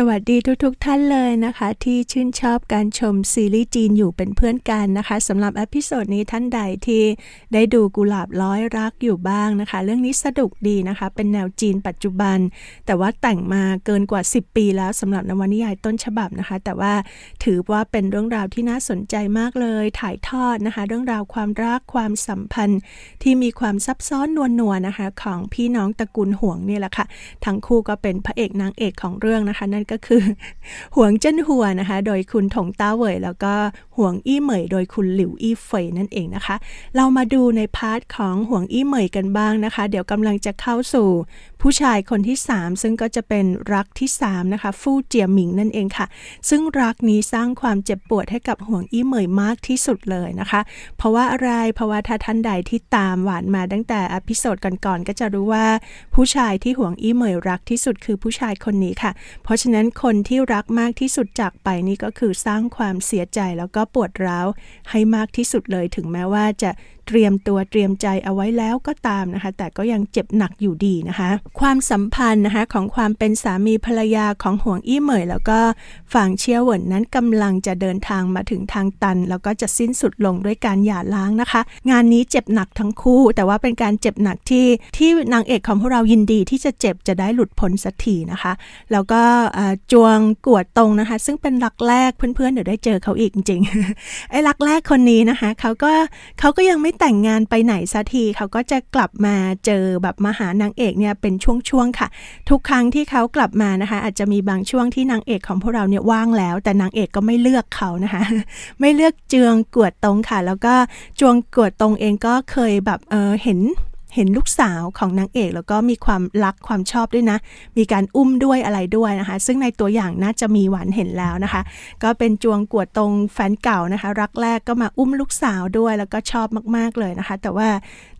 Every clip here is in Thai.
สวัสดีทุกๆทท่านเลยนะคะ ที่ชื่นชอบการชมซีรีส์จีนอยู่เป็นเพื่อนกันนะคะสำหรับอพิโซดนี้ท่านใดที่ได้ดูกุหลาบร้อยรักอยู่บ้างนะคะ เรื่องนี้สนุกดีนะคะ เป็นแนวจีนปัจจุบัน แต่ว่าแต่งมาเกินกว่า 10 ปีแล้วสำหรับนวนิยายต้นฉบับนะคะ แต่ว่าถือว่าเป็นเรื่องราวที่น่าสนใจมากเลย ถ่ายทอดนะคะ เรื่องราวความรักความสัมพันธ์ ที่มีความซับซ้อนนวลนวๆนะคะ ของพี่น้องตระกูลห่วงนี่แหละค่ะทั้งคู่ก็เป็นพระเอกนางเอกของเรื่องนะคะนั่นก็คือหวงเจิ้นหัวนะคะ โดยคุณถงต้าเหวยแล้วก็หวงอี้เหมยโดยคุณหลิวอี้เฟยนั่นเองนะคะ เรามาดูในพาร์ทของหวงอี้เหมยกันบ้างนะคะ เดี๋ยวกำลังจะเข้าสู่ ผู้ชายคนที่ 3 ซึ่งก็จะเป็นรักที่ 3 นะคะ ฟู่เจียหมิงนั่นเองค่ะ ซึ่งรักนี้สร้างความเจ็บปวดให้กับห่วงอี้เหมยมากที่สุดเลยนะคะ เพราะว่าอะไรเพราะว่าถ้าท่านใดที่ตามหวานมาตั้งแต่อพิโซดก่อนๆก็จะรู้ว่าผู้ชายที่ห่วงอี้เหมยรักที่สุดคือผู้ชายคนนี้ค่ะ เพราะฉะนั้นคนที่รักมากที่สุดจากไปนี่ก็คือสร้างความเสียใจแล้วก็ปวดร้าวให้มากที่สุดเลยถึงแม้ว่าจะ เตรียมตัวเตรียมใจเอาไว้แล้วก็ตามนะคะ แต่ก็ยังเจ็บหนักอยู่ดีนะคะ ความสัมพันธ์นะคะของความเป็นสามีภรรยาของห่วงอี้เหมย แล้วก็ฝั่งเชียวเหวินนั้นกำลังจะเดินทางมาถึงทางตัน แล้วก็จะสิ้นสุดลงด้วยการหย่าร้างนะคะ งานนี้เจ็บหนักทั้งคู่ แต่ว่าเป็นการเจ็บหนักที่ที่นางเอกของพวกเรายินดีที่จะเจ็บจะได้หลุดพ้นสักทีนะคะ แล้วก็จวงกวดตรงนะคะ ซึ่งเป็นรักแรกเพื่อนๆเดี๋ยวได้เจอเขาอีกจริงๆไอ้รักแรกคนนี้นะคะเขาก็เขาก็ยังไม่แต่งงานไปไหนสักทีเขาก็จะกลับมาเจอแบบมาหานางเอกเนี่ยเป็นช่วงๆค่ะ ทุกครั้งที่เขากลับมานะคะ อาจจะมีบางช่วงที่นางเอกของพวกเราเนี่ยว่างแล้ว แต่นางเอกก็ไม่เลือกเขานะคะ ไม่เลือกเจืองกวดตรงค่ะ แล้วก็จวงกวดตรงเองก็เคยแบบเออเห็น เห็นลูกสาวของนางเอก แล้วก็มีความรักความชอบด้วยนะ มีการอุ้มด้วยอะไรด้วยนะคะ ซึ่งในตัวอย่างน่าจะมีหวานเห็นแล้วนะคะ ก็เป็นจวงกวดตรงแฟนเก่านะคะ รักแรกก็มาอุ้มลูกสาวด้วยแล้วก็ชอบมากๆเลยนะคะ แต่ว่า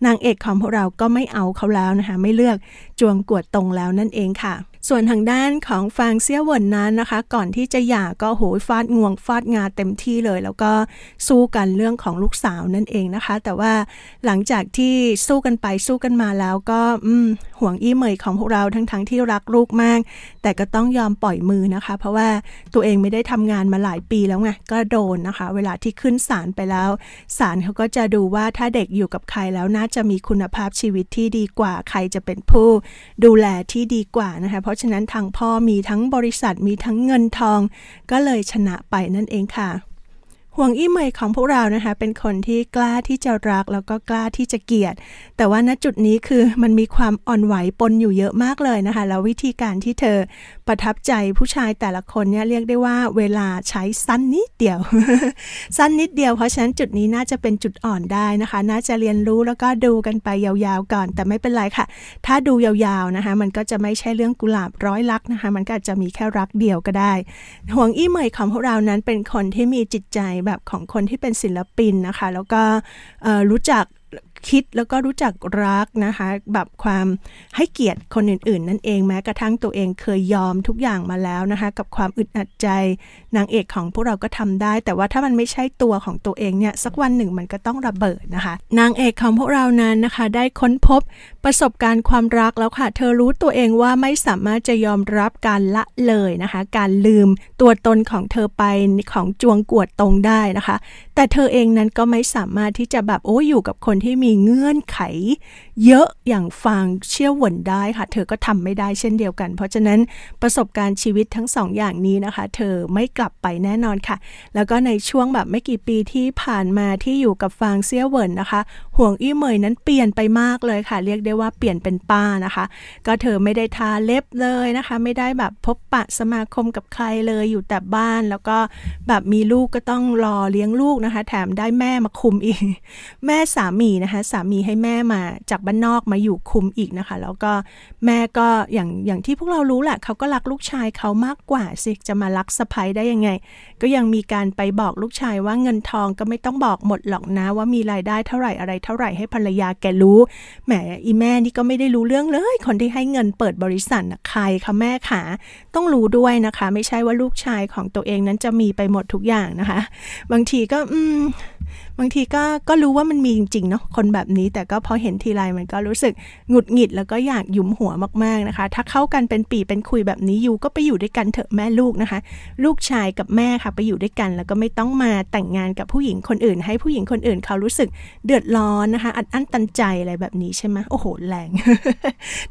นางเอกของพวกเราก็ไม่เอาเขาแล้วนะคะ ไม่เลือกจวงกวดตรงแล้วนั่นเองค่ะ ส่วนทางด้านของฟางเซี่ยเหวินนั้นนะคะ ก่อนที่จะหย่าก็โหยฟาดงวงฟาดงาเต็มที่เลย แล้วก็สู้กันเรื่องของลูกสาวนั่นเองนะคะ แต่ว่าหลังจากที่สู้กันไปสู้กันมาแล้วก็อืมห่วงอี้เหมยของพวกเราทั้งๆทที่รักลูกมาก แต่ก็ต้องยอมปล่อยมือนะคะ เพราะว่าตัวเองไม่ได้ทำงานมาหลายปีแล้วไงก็โดนนะคะ เวลาที่ขึ้นศาลไปแล้วศาลเขาก็จะดูว่าถ้าเด็กอยู่กับใครแล้วน่าจะมีคุณภาพชีวิตที่ดีกว่า ใครจะเป็นผู้ดูแลที่ดีกว่านะคะเพราะฉะนั้นทางพ่อมีทั้งบริษัทมีทั้งเงินทอง ก็เลยชนะไปนั่นเองค่ะ ห่วงอี้เหมยของพวกเรานะคะ เป็นคนที่กล้าที่จะรักแล้วก็กล้าที่จะเกลียด แต่ว่าณจุดนี้คือมันมีความอ่อนไหวปนอยู่เยอะมากเลยนะคะ แล้ววิธีการที่เธอประทับใจผู้ชายแต่ละคนเนี่ยเรียกได้ว่าเวลาใช้สั้นนิดเดียว สั้นนิดเดียวเพราะฉะนั้นจุดนี้น่าจะเป็นจุดอ่อนได้นะคะ น่าจะเรียนรู้แล้วก็ดูกันไปยาวๆก่อน แต่ไม่เป็นไรค่ะ ถ้าดูยาวๆนะคะ มันก็จะไม่ใช่เรื่องกุหลาบร้อยลักนะคะ มันก็จจะมีแค่รักเดียวก็ได้ ห่วงอี้เหมยของพวกเรานั้นเป็นคนที่มีจิตใจแบบของคนที่เป็นศิลปินนะคะ แล้วก็รู้จัก คิดแล้วก็รู้จักรักนะคะ แบบความให้เกียรติคนอื่น ๆ นั่นเองแม้กระทั่งตัวเองเคยยอมทุกอย่างมาแล้วนะคะ กับความอึดอัดใจนางเอกของพวกเราก็ทำได้ แต่ว่าถ้ามันไม่ใช่ตัวของตัวเองเนี่ยสักวันหนึ่งมันก็ต้องระเบิดนะคะ นางเอกของพวกเรานั้นนะคะ ได้ค้นพบประสบการณ์ความรักแล้วค่ะ เธอรู้ตัวเองว่าไม่สามารถจะยอมรับการละเลยนะคะ การลืมตัวตนของเธอไปของจวงกวดตรงได้นะคะ แต่เธอเองนั้นก็ไม่สามารถที่จะแบบโอ้อยู่กับคนที่มีเงื่อนไข เยอะอย่างฟางเชี่ยวหวนได้ค่ะ เธอก็ทำไม่ได้เช่นเดียวกัน เพราะฉะนั้นประสบการณ์ชีวิตทั้งสองอย่างนี้นะคะ เธอไม่กลับไปแน่นอนค่ะ แล้วก็ในช่วงแบบไม่กี่ปีที่ผ่านมาที่อยู่กับฟางเซี่ยวเหวินนะคะ ห่วงอี้เหมยนั้นเปลี่ยนไปมากเลยค่ะ เรียกได้ว่าเปลี่ยนเป็นป้านะคะ ก็เธอไม่ได้ทาเล็บเลยนะคะ ไม่ได้แบบพบปะสมาคมกับใครเลยอยู่แต่บ้านแล้วก็แบบมีลูกก็ต้องรอเลี้ยงลูกนะคะ แถมได้แม่มาคุมอีก แม่สามีนะคะสามีให้แม่มาจากบ้านนอกมาอยู่คุมอีกนะคะ แล้วก็แม่ก็อย่างอย่างที่พวกเรารู้แหละเขาก็รักลูกชายเขามากกว่าสิจะมารักสะพ้ยได้ยังไง ก็ยังมีการไปบอกลูกชายว่าเงินทองก็ไม่ต้องบอกหมดหรอกนะ ว่ามีรายได้เท่าไหร่อะไรเท่าไหร่ให้ภรรยาแกรู้แหมอีแม่นี่ก็ไม่ได้รู้เรื่องเลย คนที่ให้เงินเปิดบริษัทนะใครคะแม่ขาต้องรู้ด้วยนะคะ ไม่ใช่ว่าลูกชายของตัวเองนั้นจะมีไปหมดทุกอย่างนะคะ บางทีก็อืมบางทีก็ก็รู้ว่ามันมีจริงๆเนาะคนนแบบนี้ แต่ก็พอเห็นทีไรมันก็รู้สึกหงุดหงิดแล้วก็อยากหยุมหัวมากๆนะคะ ถ้าเข้ากันเป็นปีเป็นคุยแบบนี้อยู่ก็ไปอยู่ด้วยกันเถอะแม่ลูกนะคะ ลูกชายกับแม่ค่ะไปอยู่ด้วยกัน แล้วก็ไม่ต้องมาแต่งงานกับผู้หญิงคนอื่น ให้ผู้หญิงคนอื่นเขารู้สึกเดือดร้อนนะคะ อัดอั้นตันใจอะไรแบบนี้ใช่ไหมโอ้โหแรง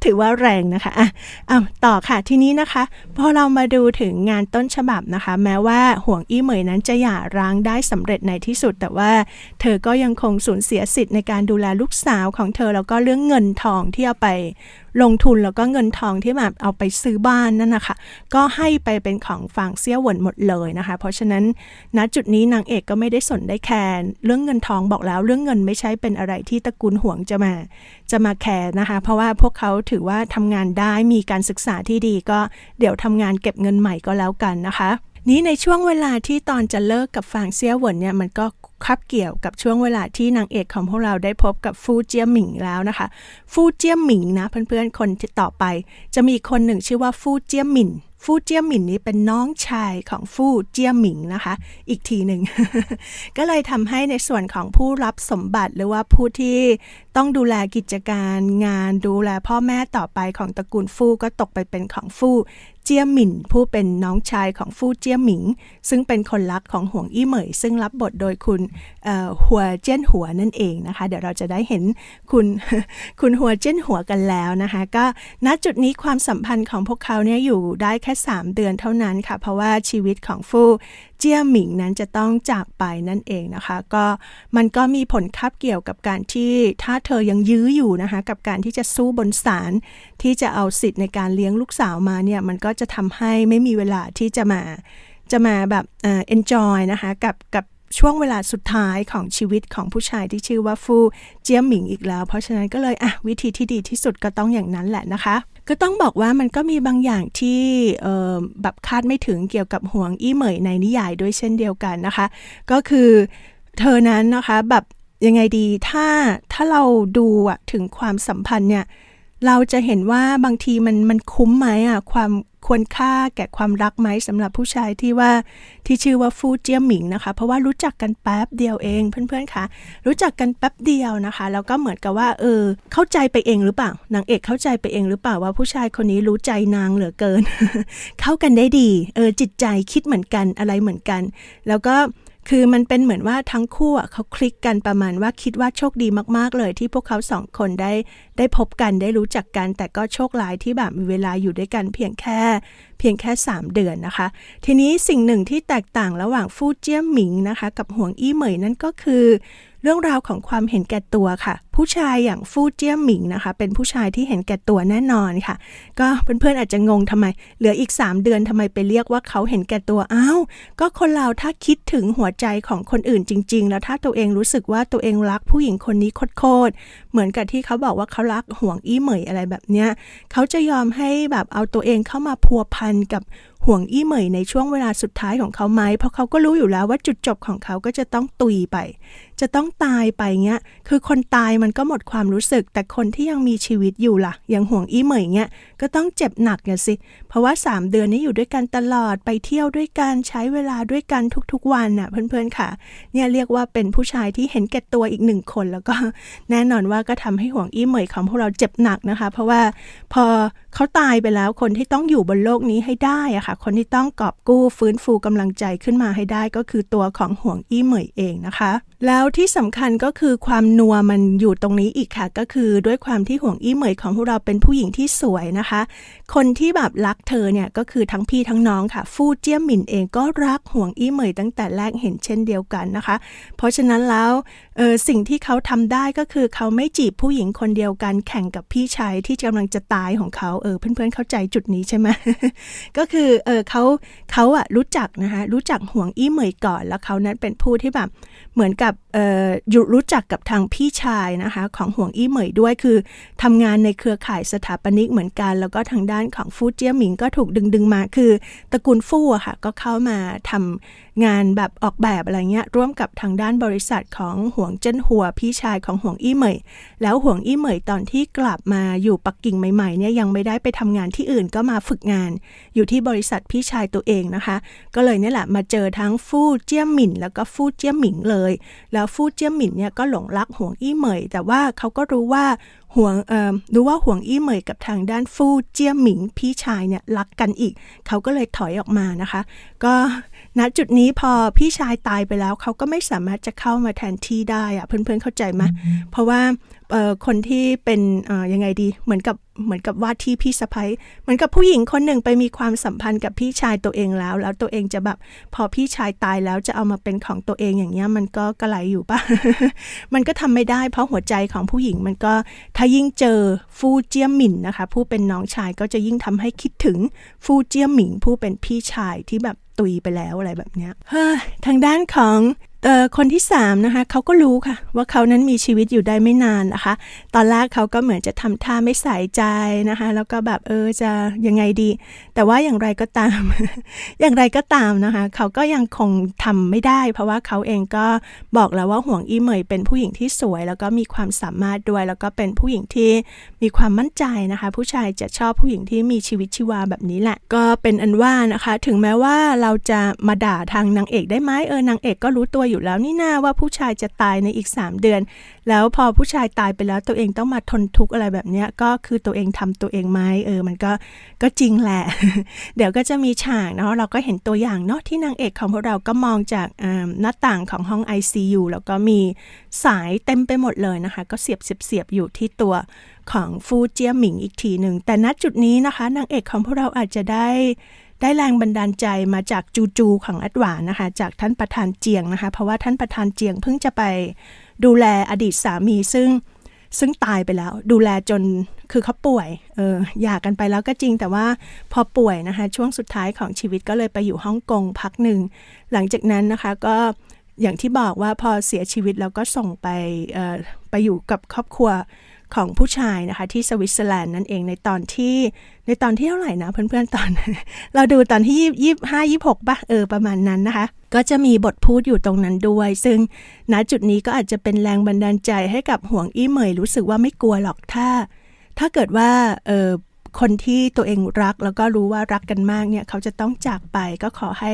ถือว่าแรงนะคะอะเอาต่อค่ะทีนี้นะคะ พอเรามาดูถึงงานต้นฉบับนะคะ แม้ว่าห่วงอี้เหมยนั้นจะหย่าร้างได้สำเร็จในที่สุด แต่ว่าเธอก็ยังคงสูญเสียสิทธิ์ในการดูแลลูกสาวของเธอแล้วก็เรื่องเงินทองที่เอาไปลงทุนแล้วก็เงินทองที่แบบเอาไปซื้อบ้านนั่นนะคะก็ให้ไปเป็นของฝั่งเซี่ยวเหวินหมดเลยนะคะ เพราะฉะนั้นณจุดนี้นางเอกก็ไม่ได้สนได้แคร์เรื่องเงินทองบอกแล้ว เรื่องเงินไม่ใช่เป็นอะไรที่ตระกูลห่วงจะมาจะมาแคร์นะคะ เพราะว่าพวกเขาถือว่าทำงานได้มีการศึกษาที่ดีก็เดี๋ยวทำงานเก็บเงินใหม่ก็แล้วกันนะคะ นี้ในช่วงเวลาที่ตอนจะเลิกกับฟางเซียหวนเนี่ยมันก็คับเกี่ยวกับช่วงเวลาที่นางเอกของพวกเราได้พบกับฟูเจียหมิงแล้วนะคะ ฟูเจียหมิงนะเพื่อนๆคนที่ต่อไป จะมีคนหนึ่งชื่อว่าฟูเจียหมินฟูเจียหมินนี้เป็นน้องชายของฟูเจียหมิงนะคะ อีกทีหนึ่ง ก็เลยทำให้ในส่วนของผู้รับสมบัติหรือว่าผู้ที่ต้องดูแลกิจการงานดูแลพ่อแม่ต่อไปของตระกูลฟูก็ตกไปเป็นของฟู เจียหมินผู้เป็นน้องชายของฟู่เจียหมิง ซึ่งเป็นคนรักของห่วงอี้เหมย ซึ่งรับบทโดยคุณหัวเจี้ยนหัวนั่นเองนะคะ เดี๋ยวเราจะได้เห็นคุณคุณหัวเจี้ยนหัวกันแล้วนะคะ ก็ณจุดนี้ความสัมพันธ์ของพวกเขาเนี่ยอยู่ได้แค่ 3 เดือนเท่านั้นค่ะ เพราะว่าชีวิตของฟู่เจียหมิงนั้นจะต้องจากไปนั่นเองนะคะ ก็มันก็มีผลคับเกี่ยวกับการที่ถ้าเธอยังยื้ออยู่นะคะ กับการที่จะสู้บนศาลที่จะเอาสิทธิ์ในการเลี้ยงลูกสาวมาเนี่ยมันก็จะทำให้ไม่มีเวลาที่จะมาจะมาแบบเอ่อ enjoy นะคะกับกับช่วงเวลาสุดท้ายของชีวิตของผู้ชายที่ชื่อว่าฟูเจียหมิงอีกแล้ว เพราะฉะนั้นก็เลยอะวิธีที่ดีที่สุดก็ต้องอย่างนั้นแหละนะคะ ก็ต้องบอกว่ามันก็มีบางอย่างที่แบบคาดไม่ถึงเกี่ยวกับห่วงอี้เหมยในนิยายด้วยเช่นเดียวกันนะคะ ก็คือเธอนั้นนะคะแบบยังไงดีถ้าถ้าเราดูอะถึงความสัมพันธ์เนี่ยเราจะเห็นว่าบางทีมันมันคุ้มไหมอะความ ควรค่าแก่ความรักไหมสำหรับผู้ชายที่ว่าที่ชื่อว่าฟูเจียหมิงนะคะ เพราะว่ารู้จักกันแป๊บเดียวเองเพื่อนๆคะรู้จักกันแป๊บเดียวนะคะ แล้วก็เหมือนกับว่าเออเข้าใจไปเองหรือเปล่านางเอกเข้าใจไปเองหรือเปล่าว่าผู้ชายคนนี้รู้ใจนางเหลือเกิน เข้ากันได้ดีเออจิตใจคิดเหมือนกันอะไรเหมือนกัน แล้วก็ คือมันเป็นเหมือนว่าทั้งคู่เขาคลิกกันประมาณว่าคิดว่าโชคดีมากๆ เลยที่พวกเขาสองคนได้ได้พบกันได้รู้จักกัน แต่ก็โชคร้ายที่แบบมีเวลาอยู่ด้วยกันเพียงแค่เพียงแค่ 3 เดือนนะคะ ทีนี้สิ่งหนึ่งที่แตกต่างระหว่างฟูเจี้ยหมิงนะคะ กับห่วงอี้เหมยนั่นก็คือ เรื่องราวของความเห็นแก่ตัวค่ะ ผู้ชายอย่างฟูเจี้ยหมิงนะคะ เป็นผู้ชายที่เห็นแก่ตัวแน่นอนค่ะ ก็เพื่อนๆอาจจะงงทำไม เหลืออีก 3 เดือนทำไมไปเรียกว่าเขาเห็นแก่ตัวอ้าวก็คนเราถ้าคิดถึงหัวใจของคนอื่นจริง ๆ แล้วถ้าตัวเองรู้สึกว่าตัวเองรักผู้หญิงคนนี้โคตรเหมือนกับที่เขาบอกว่าเขารักห่วงอี้เหมยอะไรแบบเนี้ยเขาจะยอมให้แบบเอาตัวเองเข้ามาพัวพันกับ ห่วงอี้เหมยในช่วงเวลาสุดท้ายของเขาไหม เพราะเขาก็รู้อยู่แล้วว่าจุดจบของเขาก็จะต้องตุยไป จะต้องตายไปเงี้ย คือคนตายมันก็หมดความรู้สึก แต่คนที่ยังมีชีวิตอยู่ล่ะอย่างห่วงอี้เหมยเงี้ย ก็ต้องเจ็บหนักอย่าสิ เพราะว่า 3 เดือนนี้อยู่ด้วยกันตลอด ไปเที่ยวด้วยกัน ใช้เวลาด้วยกันทุกๆวันน่ะ เพื่อนๆค่ะ เนี่ยเรียกว่าเป็นผู้ชายที่เห็นแก่ตัวอีกหนึ่งคน แล้วก็แน่นอนว่าก็ทำให้ห่วงอี้เหมยของพวกเราเจ็บหนักนะคะ เพราะว่าพอเขาตายไปแล้วคนที่ต้องอยู่บนโลกนี้ให้ได้อะค่ะคนที่ต้องกอบกู้ฟื้นฟูกำลังใจขึ้นมาให้ได้ก็คือตัวของห่วงอี้เหมยเองนะคะ แล้วที่สำคัญก็คือความนัวมันอยู่ตรงนี้อีกค่ะ ก็คือด้วยความที่ห่วงอี้เหมยของพวกเราเป็นผู้หญิงที่สวยนะคะ คนที่แบบรักเธอเนี่ยก็คือทั้งพี่ทั้งน้องค่ะ ฟูเจี้ยหมินเองก็รักห่วงอี้เหมยตั้งแต่แรกเห็นเช่นเดียวกันนะคะ เพราะฉะนั้นแล้วเออสิ่งที่เขาทำได้ก็คือเขาไม่จีบผู้หญิงคนเดียวกันแข่งกับพี่ชายที่กำลังจะตายของเขาเออเพื่อนๆเข้าใจจุดนี้ใช่ไหมก็คือเออเขาเขาอะรู้จักนะคะรู้จักห่วงอี้เหมยก่อนแล้วเขานั้นเป็นผู้ที่แบบเหมือนกับเอ่รู้จักกับทางพี่ชายนะคะของห่วงอี้เหมยด้วยคือทำงานในเครือข่ายสถาปนิกเหมือนกัน แล้วก็ทางด้านของฟูเจียหมิงก็ถูกดึงดึงมาคือตระกูลฟู่ค่ะก็เข้ามาทำงานแบบออกแบบอะไรเงี้ยร่วมกับทางด้านบริษัทของห่วงเจิ้นหัวพี่ชายของห่วงอี้เหมย แล้วห่วงอี้เหมยตอนที่กลับมาอยู่ปักกิ่งใหม่ๆเนี่ยยังไม่ได้ไปทำงานที่อื่นก็มาฝึกงาน อยู่ที่บริษัทพี่ชายตัวเองนะคะ ก็เลยนี่แหละมาเจอทั้งฟู่เจียหมินแล้วก็ฟู่เจียหมิงเลยแล้วฟู่เจี้ยหมินเนี่ยก็หลงรักหวงอี้เหมย แต่ว่าเขาก็รู้ว่า หวงเอ่อรู้ว่าหวงอี้เหมยกับทางด้านฟู่เจี้ยหมิงพี่ชายเนี่ยรักกันอีก เขาก็เลยถอยออกมานะคะ ก็ณจุดนี้พอพี่ชายตายไปแล้ว เขาก็ไม่สามารถจะเข้ามาแทนที่ได้อะเพื่อนๆเข้าใจไหมเพราะว่าเอ่อคนที่เป็นเอ่อยังไงดีเหมือนกับเหมือนกับว่าที่พี่สะพ้ยเหมือนกับผู้หญิงคนหนึ่งไปมีความสัมพันธ์กับพี่ชายตัวเองแล้ว แล้วตัวเองจะแบบพอพี่ชายตายแล้วจะเอามาเป็นของตัวเองอย่างเงี้ยมันก็กระไรอยู่ปะมันก็ทำไม่ได้ เพราะหัวใจของผู้หญิงมันก็ถ้ายิ่งเจอฟู่เจียหมินนะคะ ผู้เป็นน้องชายก็จะยิ่งทำให้คิดถึงฟู่เจียหมิง ผู้เป็นพี่ชายที่แบบตุยไปแล้วอะไรแบบเนี้ยเฮ้ยทางด้านของ คนที่3นะคะเขาก็รู้ค่ะ ว่าเขานั้นมีชีวิตอยู่ได้ไม่นานนะคะ ตอนแรกเขาก็เหมือนจะทำท่าไม่ใส่ใจนะคะ แล้วก็แบบเออจะยังไงดี แต่ว่าอย่างไรก็ตาม อย่างไรก็ตามนะคะ เขาก็ยังคงทำไม่ได้ เพราะว่าเขาเองก็บอกแล้วว่าห่วงอีเหมยเป็นผู้หญิงที่สวย แล้วก็มีความสามารถด้วย แล้วก็เป็นผู้หญิงที่มีความมั่นใจนะคะ ผู้ชายจะชอบผู้หญิงที่มีชีวิตชีวาแบบนี้แหละ ก็เป็นอันว่านะคะ ถึงแม้ว่าเราจะมาด่าทางนางเอกได้ไหมเออนางเอกก็รู้ตัวอยู่อยู่แล้วนี่นาว่าผู้ชายจะตายในอีก 3 เดือน แล้วพอผู้ชายตายไปแล้วตัวเองต้องมาทนทุกข์อะไรแบบเนี้ยก็คือตัวเองทำตัวเองไหมเออมันก็ก็จริงแหละ เดี๋ยวก็จะมีฉากเนาะเราก็เห็นตัวอย่างเนาะที่นางเอกของพวกเราก็มองจากหน้าต่างของห้อง ICU แล้วก็มีสายเต็มไปหมดเลยนะคะ ก็เสียบเสียบเสียบอยู่ที่ตัวของฟูเจียหมิงอีกทีหนึ่งแต่ณจุดนี้นะคะนางเอกของพวกเราอาจจะได้ ได้แรงบันดาลใจมาจากจูจูของอัดหวานนะคะ จากท่านประธานเจียงนะคะ เพราะว่าท่านประธานเจียงเพิ่งจะไปดูแลอดีตสามีซึ่งซึ่งตายไปแล้ว ดูแลจนคือเขาป่วยเออหย่ากันไปแล้วก็จริงแต่ว่าพอป่วยนะคะ ช่วงสุดท้ายของชีวิตก็เลยไปอยู่ฮ่องกงพักหนึ่ง หลังจากนั้นนะคะก็อย่างที่บอกว่าพอเสียชีวิตแล้วก็ส่งไปออไปอยู่กับครอบครัว ของผู้ชายนะคะที่สวิตเซอร์แลนด์นั่นเองในตอนที่ในตอนที่เท่าไหร่นะเพื่อนๆตอน เราดูตอนที่ยี่ห้ายี่หกป่ะเออประมาณนั้นนะคะ ก็จะมีบทพูดอยู่ตรงนั้นด้วย ซึ่งณจุดนี้ก็อาจจะเป็นแรงบันดาลใจให้กับห่วงอี้เหมยรู้สึกว่าไม่กลัวหรอกถ้า ถ้าเกิดว่าเออคนที่ตัวเองรักแล้วก็รู้ว่ารักกันมากเนี่ยเขาจะต้องจากไปก็ขอให้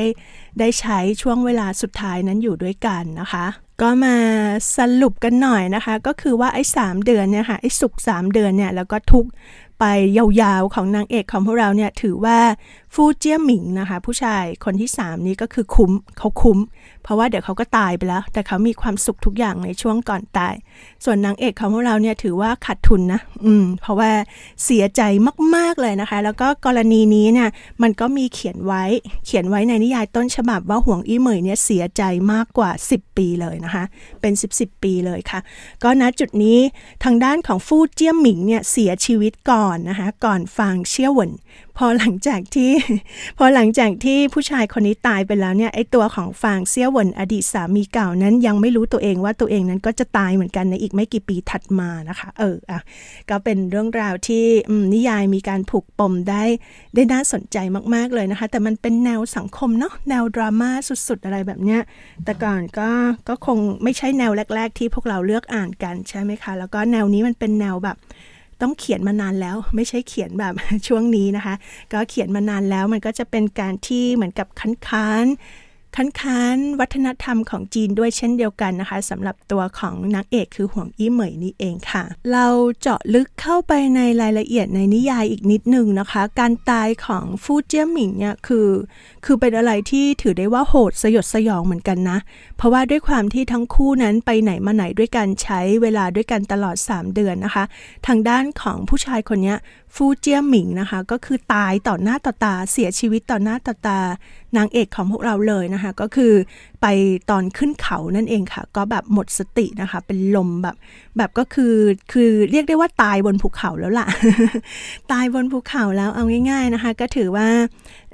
ได้ใช้ช่วงเวลาสุดท้ายนั้นอยู่ด้วยกันนะคะ ก็มาสรุปกันหน่อยนะคะ ก็คือว่าไอ้สามเดือนเนี่ยค่ะไอ้สุกสามเดือนเนี่ยแล้วก็ทุกไปยาวๆของนางเอกของพวกเราเนี่ยถือว่าฟูเจี้ยหมิงนะคะ ผู้ชายคนที่3นี้ก็คือคุ้มเขาคุ้ม เพราะว่าเดี๋ยวเขาก็ตายไปแล้ว แต่เขามีความสุขทุกอย่างในช่วงก่อนตาย ส่วนนางเอกของพวกเราเนี่ยถือว่าขาดทุนนะ อืม เพราะว่าเสียใจมาก ๆ เลยนะคะ แล้วก็กรณีนี้เนี่ยมันก็มีเขียนไว้ เขียนไว้ในนิยายต้นฉบับว่าห่วงอี้เหมยเนี่ยเสียใจมากกว่า 10 ปีเลยนะคะ เป็น 10บสปีเลยค่ะ ก็ณจุดนี้ทางด้านของฟู่เจี้ยหมิงเนี่ยเสียชีวิตก่อนนะคะ ก่อนฟางเชี่ยวหวนพอหลังจากที่ พอหลังจากที่ผู้ชายคนนี้ตายไปแล้วเนี่ยไอตัวของฟางเซี่ยวหวนอดีตสามีเก่านั้นยังไม่รู้ตัวเองว่าตัวเองนั้นก็จะตายเหมือนกันในอีกไม่กี่ปีถัดมานะคะ เอออะก็เป็นเรื่องราวที่นิยายมีการผูกปมได้ได้น่าสนใจมาก ๆเลยนะคะ แต่มันเป็นแนวสังคมเนาะแนวดราม่าสุดๆ อะไรแบบเนี้ยแต่ก่อนก็ก็คงไม่ใช่แนวแรก ๆ ที่พวกเราเลือกอ่านกันใช่ไหมคะ แล้วก็แนวนี้มันเป็นแนวแบบ ต้องเขียนมานานแล้ว ไม่ใช่เขียนแบบช่วงนี้นะคะ ก็เขียนมานานแล้วมันก็จะเป็นการที่เหมือนกับคันค้าน คันค้านวัฒนธรรมของจีนด้วยเช่นเดียวกันนะคะสำหรับตัวของนางเอกคือห่วงอี้เหมยนี่เองค่ะ เราเจาะลึกเข้าไปในรายละเอียดในนิยายอีกนิดหนึ่งนะคะ การตายของฟูเจียหมิงเนี่ยคือคือเป็นอะไรที่ถือได้ว่าโหดสยดสยองเหมือนกันนะ เพราะว่าด้วยความที่ทั้งคู่นั้นไปไหนมาไหนด้วยกันใช้เวลาด้วยกันตลอด 3 เดือนนะคะ ทางด้านของผู้ชายคนนี้ฟูเจียหมิงนะคะ ก็คือตายต่อหน้าต่อตาเสียชีวิตต่อหน้าต่อตา นางเอกของพวกเราเลยนะคะ ก็คือไปตอนขึ้นเขานั่นเองค่ะ ก็แบบหมดสตินะคะ เป็นลมแบบ แบบก็คือคือเรียกได้ว่าตายบนภูเขาแล้วล่ะ ตายบนภูเขาแล้วเอาง่าย ๆนะคะ ก็ถือว่า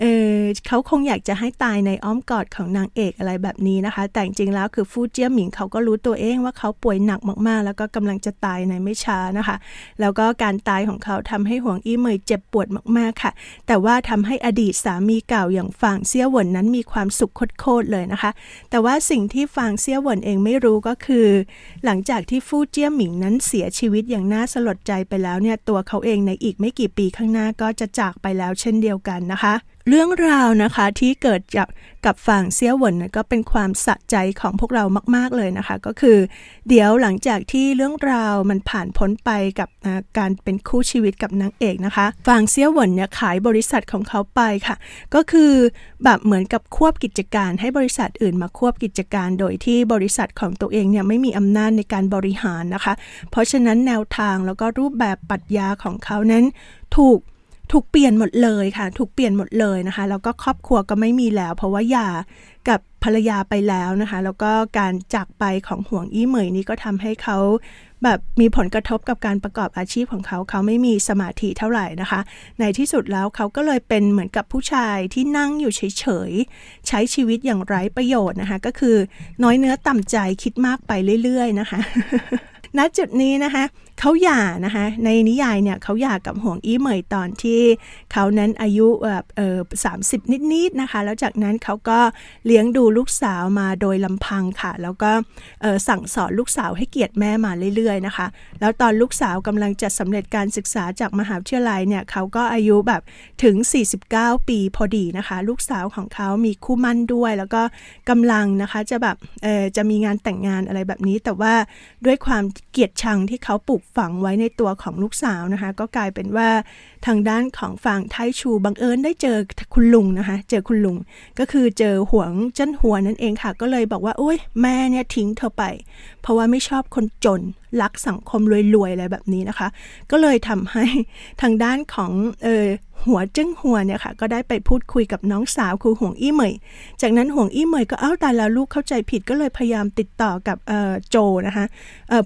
เออเขาคงอยากจะให้ตายในอ้อมกอดของนางเอกอะไรแบบนี้นะคะ แต่จริงๆแล้วคือฟูเจียหมิงเขาก็รู้ตัวเองว่าเขาป่วยหนักมากๆ แล้วก็กำลังจะตายในไม่ช้านะคะ แล้วก็การตายของเขาทำให้ห่วงอี้เหมยเจ็บปวดมากๆค่ะ แต่ว่าทำให้อดีตสามีเก่าอย่างฟางเซี่ยเหวินนั้นมีความสุขโคตรๆเลยนะคะ แต่ว่าสิ่งที่ฟางเซี่ยเหวินเองไม่รู้ก็คือ หลังจากที่ฟู่เจียหมิงนั้นเสียชีวิตอย่างน่าสลดใจไปแล้วเนี่ยตัวเขาเองในอีกไม่กี่ปีข้างหน้าก็จะจากไปแล้วเช่นเดียวกันนะคะ เรื่องราวนะคะที่เกิดจากกับฝั่งเซียวหวนก็เป็นความสะใจของพวกเรามาก ๆ เลยนะคะ ก็คือ เดี๋ยวหลังจากที่เรื่องราวมันผ่านพ้นไปกับการเป็นคู่ชีวิตกับนางเอกนะคะฝั่งเซียวหวนเนี่ยขายบริษัทของเขาไปค่ะ ก็คือแบบเหมือนกับควบกิจการให้บริษัทอื่นมาควบกิจการ โดยที่บริษัทของตัวเองเนี่ยไม่มีอำนาจในการบริหารนะคะ เพราะฉะนั้นแนวทางแล้วก็รูปแบบปรัชญาของเขานั้นถูก ถูกเปลี่ยนหมดเลยค่ะ ถูกเปลี่ยนหมดเลยนะคะ แล้วก็ครอบครัวก็ไม่มีแล้ว เพราะว่าหย่ากับภรรยาไปแล้วนะคะ แล้วก็การจากไปของห่วงอี้เหมยนี้ก็ทำให้เขาแบบมีผลกระทบกับการประกอบอาชีพของเขา เขาไม่มีสมาธิเท่าไหร่นะคะ ในที่สุดแล้วเขาก็เลยเป็นเหมือนกับผู้ชายที่นั่งอยู่เฉยๆ ใช้ชีวิตอย่างไร้ประโยชน์นะคะ ก็คือน้อยเนื้อต่ำใจคิดมากไปเรื่อยๆนะคะ ณจุดนี้นะคะเขาหย่านะคะในนิยายเนี่ยเขาหย่ากับห่วงอี้เหมยตอนที่เขานั้นอายุแบบเออสามสิบนิดๆนะคะ แล้วจากนั้นเขาก็เลี้ยงดูลูกสาวมาโดยลำพังค่ะ แล้วก็สั่งสอนลูกสาวให้เกียรติแม่มาเรื่อยๆนะคะ แล้วตอนลูกสาวกำลังจะสำเร็จการศึกษาจากมหาวิทยาลัยเนี่ยเขาก็อายุแบบถึง 49 ปีพอดีนะคะ ลูกสาวของเขามีคู่มั่นด้วย แล้วก็กำลังนะคะจะแบบจะมีงานแต่งงานอะไรแบบนี้ แต่ว่าด้วยความเกียดชังที่เขาปลูกฝังไว้ในตัวของลูกสาวนะคะ ก็กลายเป็นว่าทางด้านของฝั่งไทชูบังเอิญได้เจอคุณลุงนะคะ เจอคุณลุง ก็คือเจอหวงเจิ้นหัวนั่นเองค่ะ ก็เลยบอกว่าโอ้ยแม่เนี่ยทิ้งเธอไป เพราะว่าไม่ชอบคนจนรักสังคมรวยๆอะไรแบบนี้นะคะ ก็เลยทำให้ทางด้านของเออ หัวจึ้งหัวเนี่ยค่ะก็ได้ไปพูดคุยกับน้องสาวคือห่วงอี้เหมย จากนั้นห่วงอี้เหมยก็เอ้าตายแล้วลูกเข้าใจผิดก็เลยพยายามติดต่อกับโจนะคะ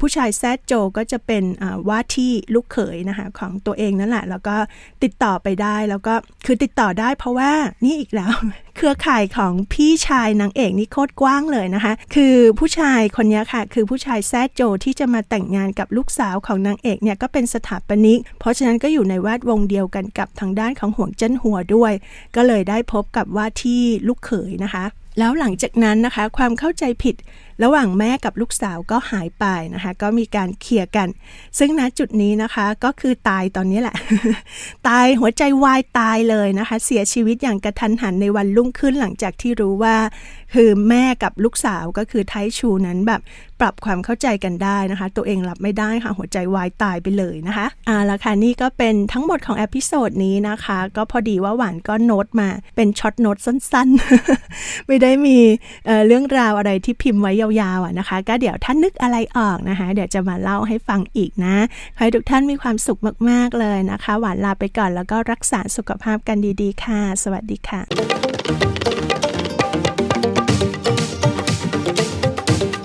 ผู้ชายแซดโจก็จะเป็นว่าที่ลูกเขยนะคะของตัวเองนั่นแหละ แล้วก็ติดต่อไปได้แล้วก็คือติดต่อได้เพราะว่านี่อีกแล้วเครือข่ายของพี่ชายนางเอกนี่โคตรกว้างเลยนะคะ คือผู้ชายคนนี้ค่ะ คือผู้ชายแซดโจที่จะมาแต่งงานกับลูกสาวของนางเอกเนี่ยก็เป็นสถาปนิก เพราะฉะนั้นก็อยู่ในแวดวงเดียวกันกับทางด้านของห่วงเจิ้นหัวด้วย ก็เลยได้พบกับว่าที่ลูกเขยนะคะ แล้วหลังจากนั้นนะคะ ความเข้าใจผิด ระหว่างแม่กับลูกสาวก็หายไปนะคะ ก็มีการเคลียร์กัน ซึ่งณจุดนี้นะคะก็คือตายตอนนี้แหละ ตายหัวใจวายตายเลยนะคะ เสียชีวิตอย่างกระทันหันในวันรุ่งขึ้นหลังจากที่รู้ว่า คือแม่กับลูกสาวก็คือไทชูนั้นแบบปรับความเข้าใจกันได้นะคะ ตัวเองรับไม่ได้ค่ะ หัวใจวายตายไปเลยนะคะอ่าละค่ะ นี่ก็เป็นทั้งหมดของเอพิโซดนี้นะคะ ก็พอดีว่าหวานก็โน้ตมาเป็นช็อตโน้ตสั้นๆ ไม่ได้มีเเรื่องราวอะไรที่พิมพ์ไว้ยาวๆอะนะคะ ก็เดี๋ยวถ้านนึกอะไรออกนะคะ เดี๋ยวจะมาเล่าให้ฟังอีกนะขอให้ทุกท่านมีความสุขมากๆเลยนะคะ หวานลาไปก่อนแล้วก็รักษาสุขภาพกันดีๆค่ะ สวัสดีค่ะ